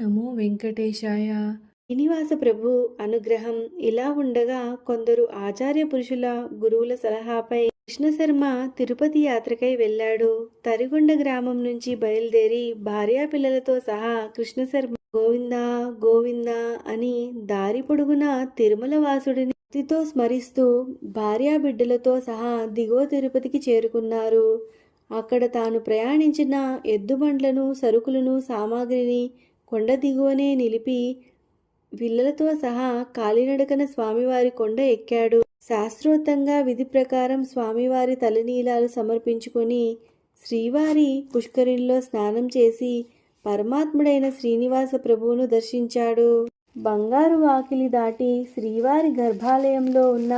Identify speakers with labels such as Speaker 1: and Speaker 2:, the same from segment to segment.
Speaker 1: నమో వెంకటేశాయ. శ్రీనివాస ప్రభు అనుగ్రహం ఇలా ఉండగా కొందరు ఆచార్య పురుషుల గురువుల సలహాపై కృష్ణశర్మ తిరుపతి యాత్రకై వెళ్ళాడు. తరిగొండ గ్రామం నుంచి బయలుదేరి భార్యా పిల్లలతో సహా కృష్ణశర్మ గోవిందా గోవిందా అని దారి పొడుగున తిరుమల వాసుడిని భక్తితో స్మరిస్తూ భార్యా బిడ్డలతో సహా దిగువ తిరుపతికి చేరుకున్నారు. అక్కడ తాను ప్రయాణించిన ఎద్దుబండ్లను సరుకులను సామాగ్రిని కొండ దిగువనే నిలిపి విల్లలతో సహా కాలినడకన స్వామివారి కొండ ఎక్కాడు. శాస్త్రోక్తంగా విధి ప్రకారం స్వామివారి తలనీలాలు సమర్పించుకొని శ్రీవారి పుష్కరిణిలో స్నానం చేసి పరమాత్ముడైన శ్రీనివాస ప్రభువును దర్శించాడు. బంగారు వాకిలి దాటి శ్రీవారి గర్భాలయంలో ఉన్న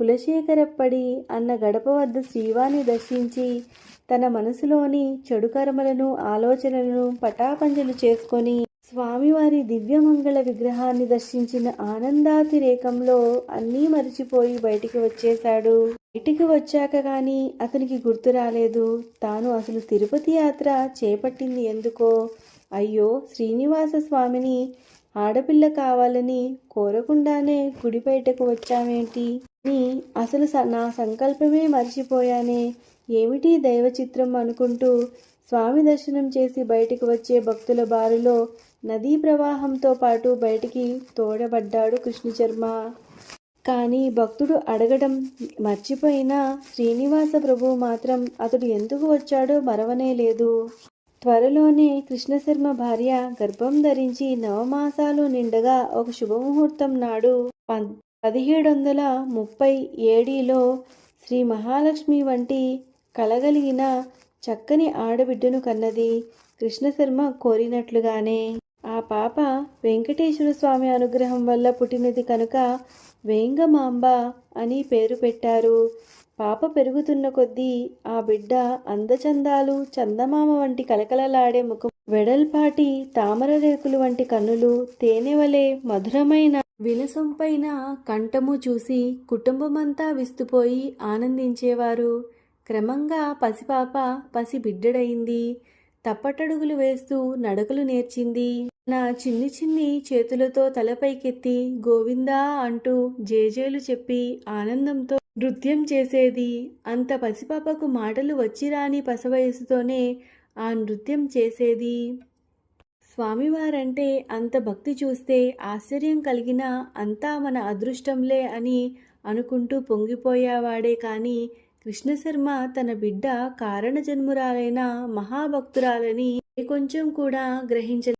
Speaker 1: కులశేఖరప్పడి అన్న గడప వద్ద శ్రీవారిని దర్శించి తన మనసులోని చెడు కర్మలను ఆలోచనలను పటాపంజలు చేసుకొని స్వామివారి దివ్యమంగళ విగ్రహాన్ని దర్శించిన ఆనందాతిరేకంలో అన్నీ మరిచిపోయి బయటికి వచ్చేశాడు. బయటికి వచ్చాక గాని అతనికి గుర్తు రాలేదు. తాను అసలు తిరుపతి యాత్ర చేపట్టింది ఎందుకో? అయ్యో శ్రీనివాస స్వామిని ఆడపిల్ల కావాలని కోరకుండానే గుడి బయటకు వచ్చామేంటి? అని అసలు నా సంకల్పమే మర్చిపోయానే. ఏమిటి దైవ చిత్రం అనుకుంటూ స్వామి దర్శనం చేసి బయటికి వచ్చే భక్తుల బారిలో నదీ ప్రవాహంతో పాటు బయటికి తోడబడ్డాడు కృష్ణశర్మ కానీ భక్తుడు అడగడం మర్చిపోయిన శ్రీనివాస ప్రభు మాత్రం అతడు ఎందుకు వచ్చాడో మరవనే లేదు. త్వరలోనే కృష్ణశర్మ భార్య గర్భం ధరించి నవమాసాలు నిండగా ఒక శుభముహూర్తం నాడు పదిహేడు వందల ముప్పై ఏడిలో శ్రీ మహాలక్ష్మి వంటి కలగలిగిన చక్కని ఆడబిడ్డను కన్నది కృష్ణశర్మ కోరినట్లుగానే. ఆ పాప వెంకటేశ్వర స్వామి అనుగ్రహం వల్ల పుట్టినది కనుక వేంగమాంబ అని పేరు పెట్టారు. పాప పెరుగుతున్న కొద్దీ ఆ బిడ్డ అందచందాలు చందమామ వంటి కలకలలాడే ముఖం వెడల్పాటి తామర రేకులు వంటి కన్నులు తేనెవలే మధురమైన వినసొంపైన కంఠము చూసి కుటుంబమంతా విస్తుపోయి ఆనందించేవారు. క్రమంగా పసిపాప పసిబిడ్డడైంది. తప్పటడుగులు వేస్తూ నడకలు నేర్చింది. నా చిన్ని చిన్ని చేతులతో తలపైకెత్తి గోవిందా అంటూ జేజేలు చెప్పి ఆనందంతో నృత్యం చేసేది. అంత పసిపాపకు మాటలు వచ్చిరాని పసవయసుతోనే ఆ నృత్యం చేసేది. స్వామివారంటే అంత భక్తి చూస్తే ఆశ్చర్యం కలిగినా అంతా మన అదృష్టంలే అని అనుకుంటూ పొంగిపోయేవాడే కానీ కృష్ణశర్మ తన బిడ్డ కారణజన్మురాలైన మహాభక్తురాలని కొంచెం కూడా గ్రహించ